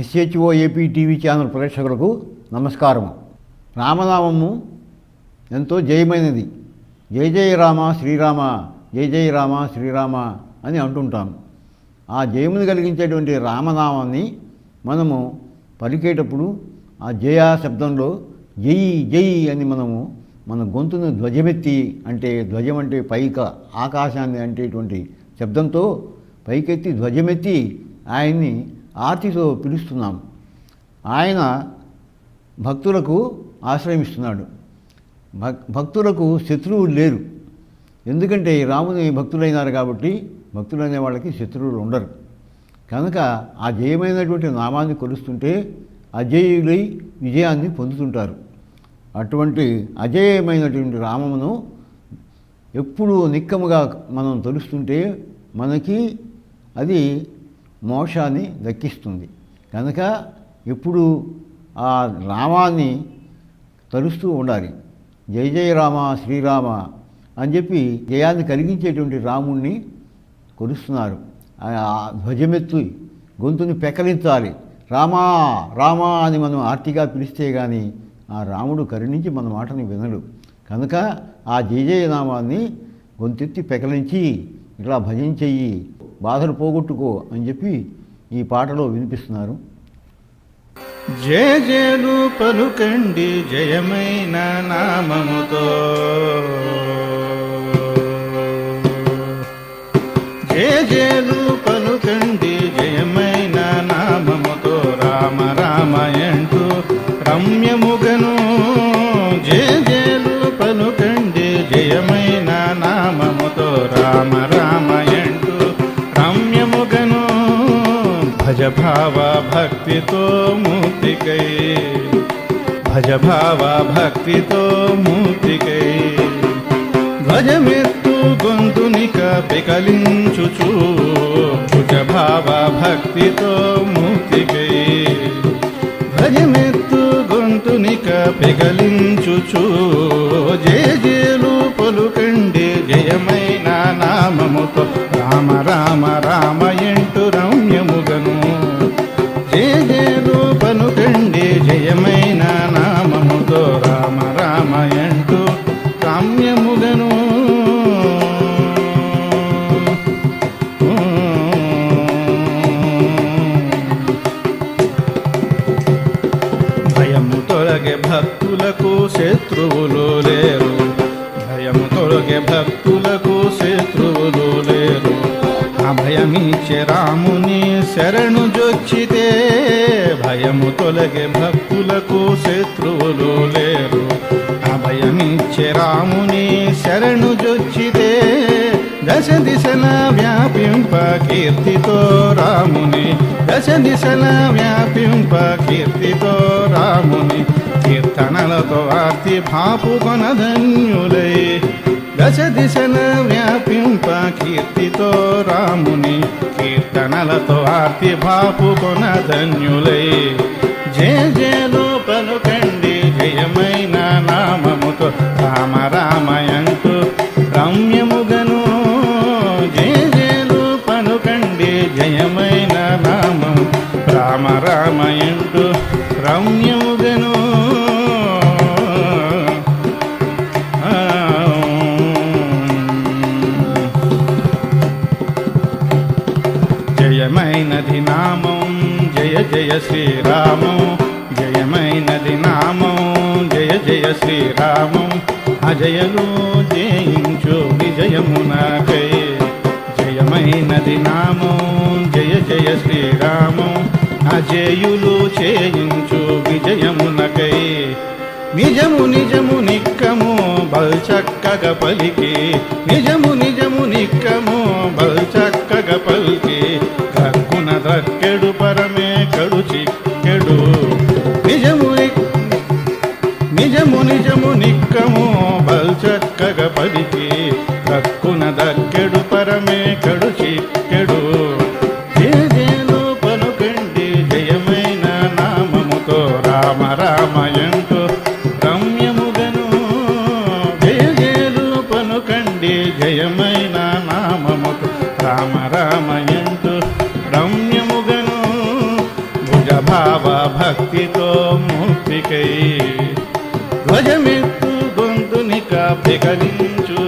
SHO AP TV channel ప్రేక్షకులకు నమస్కారము. రామనామము ఎంతో జయమైనది. జయ జయ రామ శ్రీరామ జయ జయ రామ శ్రీరామ అని అంటుంటాం. ఆ జయమును కలిగించేటువంటి రామనామాన్ని మనము పలికేటప్పుడు ఆ జయ శబ్దంలో జై జై అని మనము మన గొంతును ధ్వజమెత్తి అంటే ధ్వజం అంటే పైక ఆకాశాన్ని అంటేటువంటి శబ్దంతో పైకెత్తి ధ్వజమెత్తి ఆయన్ని ఆర్తితో పిలుస్తున్నాం. ఆయన భక్తులకు ఆశ్రయమిస్తున్నాడు భక్ భక్తులకు శత్రువులు లేరు. ఎందుకంటే రాముని భక్తులైనారు కాబట్టి భక్తులైన వాళ్ళకి శత్రువులు ఉండరు. కనుక ఆ జయమైనటువంటి నామాన్ని కొలుస్తుంటే అజేయులై విజయాన్ని పొందుతుంటారు. అటువంటి అజేయమైనటువంటి రామమును ఎప్పుడూ నిక్కముగా మనం తలుస్తుంటే మనకి అది మోక్షాన్ని దక్కిస్తుంది కనుక ఎప్పుడు ఆ రామాన్ని తలుస్తూ ఉండాలి. జయ జయ రామ శ్రీరామ అని చెప్పి జయాన్ని కలిగించేటువంటి రాముణ్ణి కొలుస్తున్నారు. ఆ ధ్వజమెత్తు గొంతుని పెకలించాలి. రామా రామా అని మనం ఆర్తిగా పిలిస్తే కానీ ఆ రాముడు కరుణించి మన మాటని వినడు. కనుక ఆ జయ నామాన్ని గొంతెత్తి పెకలించి ఇట్లా భజించేయి బాధలు పోగొట్టుకో అని చెప్పి ఈ పాటలో వినిపిస్తున్నారు. జయ జయలు పలుకండి జయమైన నామముతో. జయ జయలు పలుకండి జయమైన నామముతో. రామ రామయంటూ రమ్యముగను. జయ జయలు పలుకండి జయమైన నామముతో. రామ భక్తితో మూర్తికై భజ భావ భక్తితో మూర్తికై ధ్వజమెత్తు గొంతునిక పికలించుచు భుజ భావ భక్తితో మూర్తికై ధ్వజమెత్తు గొంతునిక పిగలించుచు జయ జయలు పలుకండి జయమైన నామముతో రామ రామ రామ కామ్యము శరణు జొచ్చితే భయము తొలగే భక్తులకు శత్రువులు లేరు. అభయమిచ్చే రాముని శరణు జొచ్చితే దశ దిశల వ్యాపింప కీర్తితో రాముని. దశ దిశల వ్యాపింప కీర్తితో రాముని. కీర్తనలతో ఆర్తి భాపు కొనధన్యులై. దశ దిశల కీర్తితో రాముని కీర్తనలతో ఆర్తి భాపు కొనధన్యులై జయ జయలు పలుకండి జయమైన నామముతో రామ రామయంకు రమ్యముగను. జయ జయలు పలుకండి జయమైన నామం రామ రామయంకు రమ్యముగను జయమైనది నామం జయ జయ శ్రీరామం జయమైనది నామం జయ జయ శ్రీరామం అజయలో జయించు విజయమునకై జయమైనది నామం జయ జయ శ్రీరామం అజయులు చేయించు విజయమునకై నిజము నిజము నిక్కము బల్చక్కగ పలికి. నిజ రామ రామయంతు రమ్యముగను భుజభావ భక్తితో ముక్తికై ధ్వజమెత్తు గొంతుని కాపి కలించు